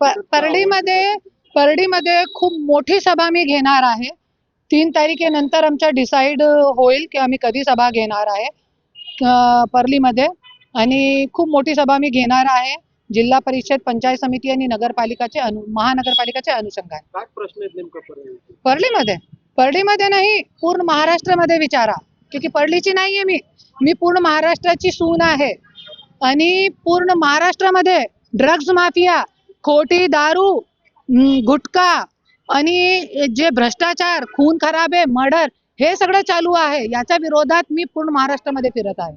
प- परळीमध्ये परळीमध्ये खूप मोठी सभा मी घेणार आहे. तीन तारखेनंतर आमच्या डिसाईड होईल की आम्ही कधी सभा घेणार आहे अं, परळीमध्ये आणि खूप मोठी सभा मी घेणार आहे. जिल्हा परिषद पंचायत समिती आणि नगरपालिकाचे अनु महानगरपालिकाचे अनुषंगाने प्रश्न? परळीमध्ये परळीमध्ये नाही पूर्ण महाराष्ट्रामध्ये विचारा. क्योंकि परळीची नाहीये मी. मी पूर्ण महाराष्ट्राची सून आहे. आणि पूर्ण महाराष्ट्रामध्ये ड्रग्ज माफिया खोटी दारू गुटखा आणि जे भ्रष्टाचार खून खराबे मर्डर हे सगळं चालू आहे. याच्या विरोधात मी पूर्ण महाराष्ट्रामध्ये फिरत आहे.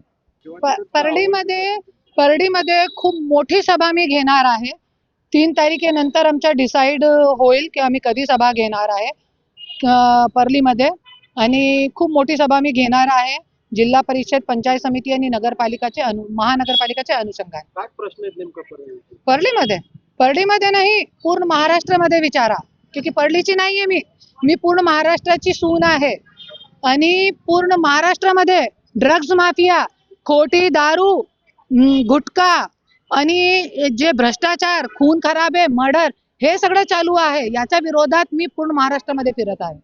प- परळीमध्ये परळीमध्ये खूप मोठी सभा मी घेणार आहे. तीन तारखेनंतर आमच्या डिसाईड होईल की आम्ही कधी सभा घेणार आहे अं, परळीमध्ये. आणि खूप मोठी सभा मी घेणार आहे. जिल्हा परिषद पंचायत समिती आणि नगरपालिकाचे अनु महानगरपालिकाचे अनुषंगाने. काय परळीमध्ये नाही पूर्ण महाराष्ट्रामध्ये विचारा. क्योंकि परळीची नाही आहे मी. मी पूर्ण महाराष्ट्राची सून आहे. आणि पूर्ण महाराष्ट्रामध्ये ड्रग्ज माफिया खोटी दारू गुटखा आणि जे भ्रष्टाचार खून खराबे मर्डर हे सगळं चालू आहे. याच्या विरोधात मी पूर्ण महाराष्ट्रामध्ये फिरत आहे.